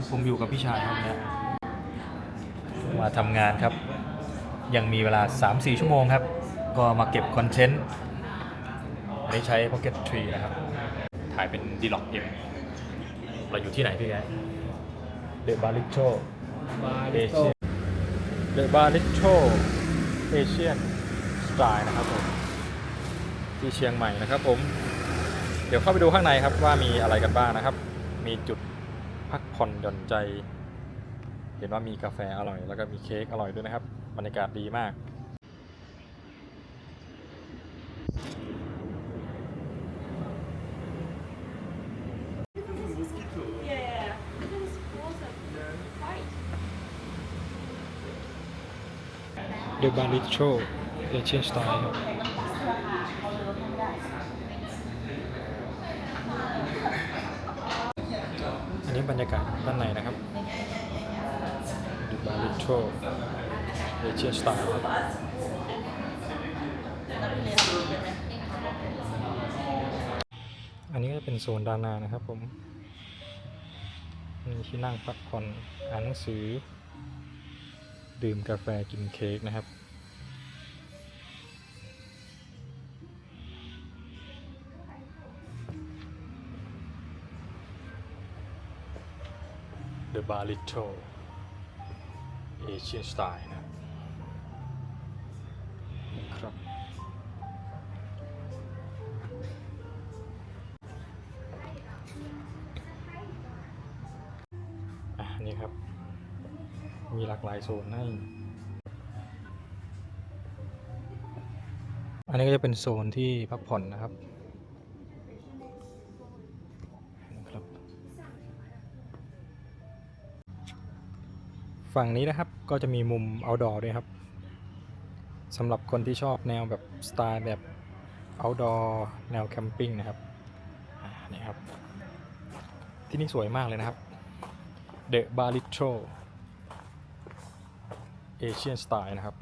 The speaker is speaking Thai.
ครับผมอยู่กับพี่ชายครับเนี่ยมาทำงานครับ ยังมีเวลา 3-4 ชั่วโมงครับ ก็มาเก็บคอนเทนต์อันนี้ใช้ Pocket Tree นะครับ ถ่ายเป็น d l o g M เราอยู่ที่ไหนพี่แกเดอะบาริโชเอเชียเดอะบาริโชเอเชียนสไตล์นะครับผมที่เชียงใหม่นะครับผม เดี๋ยวเข้าไปดูข้างในครับว่ามีอะไรกันบ้างนะครับ มีจุด พักผ่อนหย่อนใจ เห็นว่ามีกาแฟอร่อย แล้วก็มีเค้กอร่อยด้วยนะครับ บรรยากาศดีมาก Yeah. This was a fight. เดอะบาริโชเอเชียนสไตล์ครับ อั นี้บรรยากาศด้านในนะครับดอะบาริโชเอเชียนสไตล์ครับอันนี้ก็จะเป็นโซนด้านหน้านะครับผม มีที่นั่งพักผ่อนอ่านหนังสือ ดื่มกาแฟกินเค้กนะครับ The Bar Little Asian Style นะครับครับ อะ นี่ครับ มีหลากหลายโซนให้ อันนี้ก็จะเป็นโซนที่พักผ่อนนะครับนะครับ ฝั่งนี้นะครับก็จะมีมุมเอาดอด้วยครับสำหรับคนที่ชอบแนวแบบสไตล์แบบเอาดอแนวแคมปิ้งนะครับนี่ครับ ที่นี่สวยมากเลยนะครับ The Baritro Asian Style นะครับ